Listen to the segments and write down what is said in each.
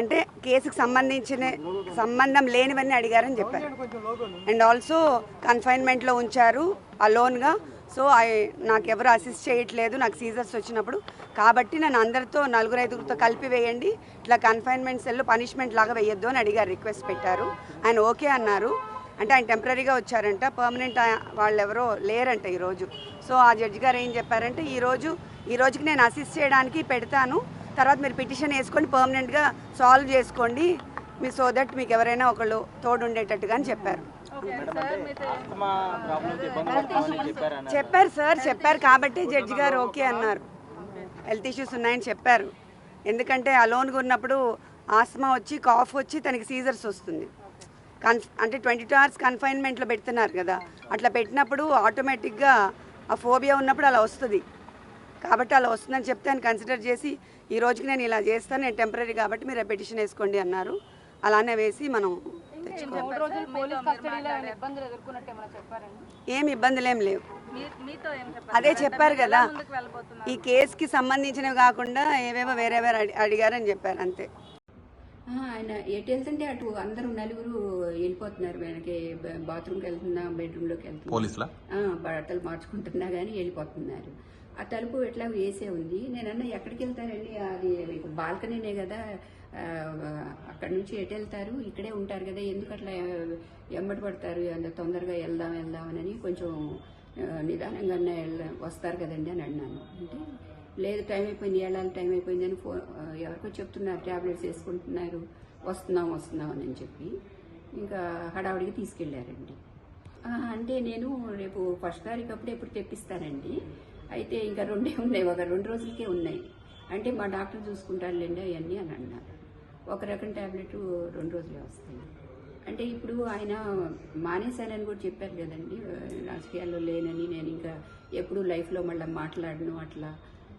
అంటే కేసుకు సంబంధించిన సంబంధం లేనివన్నీ అడిగారని చెప్పారు. అండ్ ఆల్సో కన్ఫైన్మెంట్లో ఉంచారు అలోన్గా సో ఐ నాకు ఎవరు అసిస్ట్ చేయట్లేదు నాకు సీజర్స్ వచ్చినప్పుడు. కాబట్టి నన్ను అందరితో నలుగురు ఐదుగురితో కలిపి వేయండి. ఇట్లా కన్ఫైన్మెంట్ సెల్లో పనిష్మెంట్ లాగా వేయొద్దు అని అడిగారు రిక్వెస్ట్ పెట్టారు. ఆయన ఓకే అన్నారు. అంటే ఆయన టెంపరీగా వచ్చారంట. పర్మనెంట్ వాళ్ళు ఎవరో లేరంట ఈరోజు. సో ఆ జడ్జి గారు ఏం చెప్పారంటే ఈరోజు ఈ రోజుకి నేను అసిస్ట్ చేయడానికి పెడతాను. తర్వాత మీరు పిటిషన్ వేసుకొని పర్మనెంట్గా సాల్వ్ చేసుకోండి. మీ సో దట్ మీకు ఎవరైనా ఒకళ్ళు తోడు ఉండేటట్టుగా అని చెప్పారు. చెప్పారు సార్ చెప్పారు కాబట్టి జడ్జి గారు ఓకే అన్నారు. హెల్త్ ఇష్యూస్ ఉన్నాయని చెప్పారు. ఎందుకంటే అలోన్గా ఉన్నప్పుడు ఆస్మా వచ్చి కాఫ్ వచ్చి తనకి సీజర్స్ వస్తుంది. కన్ అంటే ట్వంటీ టూ అవర్స్ కన్ఫైన్మెంట్లో పెడుతున్నారు కదా. అట్లా పెట్టినప్పుడు ఆటోమేటిక్గా ఆ ఫోబియా ఉన్నప్పుడు అలా వస్తుంది. కాబట్టి అలా వస్తుందని చెప్తే ఆయన కన్సిడర్ చేసి ఈ రోజుకి నేను ఇలా చేస్తాను నేను టెంపరీ కాబట్టి మీరు పిటిషన్ వేసుకోండి అన్నారు. అలానే వేసి మనం ఏం ఇబ్బందులు ఏం లేవు. మీ- మీతో ఏం చెప్పారు? అదే చెప్పారు కదా. ఈ కేసుకి సంబంధించినవి కాకుండా ఏవేవో వేరే వేరే అడి- అడిగారని చెప్పారు అంతే. ఆ, ఆయన ఎటు వెళ్తుంటే అటు అందరూ నలుగురు వెళ్ళిపోతున్నారు వెనక్కి బాత్రూమ్కి వెళ్తున్నా బెడ్రూమ్లోకి వెళ్తున్నా. పోలీసులా? ఆ, బట్టలు మార్చుకుంటున్నా కానీ వెళ్ళిపోతున్నారు. ఆ తలుపు ఎట్లా వేసే ఉంది? నేనన్నా ఎక్కడికి వెళ్తారండి? అది మీకు బాల్కనీనే కదా. అక్కడి నుంచి ఎటు వెళ్తారు? ఇక్కడే ఉంటారు కదా. ఎందుకు అట్లా ఎమ్మటి పడతారు? అంత తొందరగా వెళ్దాం వెళ్దామని కొంచెం నిదానంగా వెళ్ళ- వస్తారు కదండి అని అన్నాను. అంటే లేదు టైం అయిపోయింది. వెళ్ళాలి టైం అయిపోయింది అని ఫోన్ ఎవరికో చెప్తున్నారు. ట్యాబ్లెట్స్ వేసుకుంటున్నారు. వస్తున్నాం వస్తున్నాం అని చెప్పి ఇంకా హడావుడికి తీసుకెళ్ళారండి అంటే నేను రేపు ఫస్ట్ తారీఖు అప్పుడు ఎప్పుడు తెప్పిస్తానండి. అయితే ఇంకా రెండే ఉన్నాయి. ఒక రెండు రోజులకే ఉన్నాయి. అంటే మా డాక్టర్ చూసుకుంటారులేండి అవన్నీ అని అన్నారు. ఒక రకం ట్యాబ్లెట్ రెండు రోజులే వస్తాయి. అంటే ఇప్పుడు ఆయన మానేశానని కూడా చెప్పారు కదండి. రాజకీయాల్లో లేనని నేను ఇంకా ఎప్పుడు లైఫ్లో మళ్ళీ మాట్లాడను అట్లా.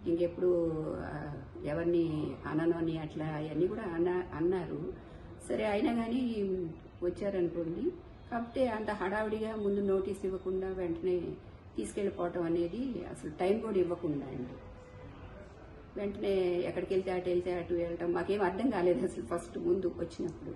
ఇంకెప్పుడు ఎవరిని అనను అని అట్లా అవన్నీ కూడా అన్న అన్నారు. సరే అయినా కానీ వచ్చారనుకోండి. కాకపోతే అంత హడావిడిగా ముందు నోటీస్ ఇవ్వకుండా వెంటనే తీసుకెళ్ళిపోవటం అనేది అసలు టైం కూడా ఇవ్వకుండా అండి. వెంటనే ఎక్కడికి వెళ్తే అటు వెళ్తే అటు వెళ్ళటం మాకేం అర్థం కాలేదు అసలు ఫస్ట్ ముందు వచ్చినప్పుడు.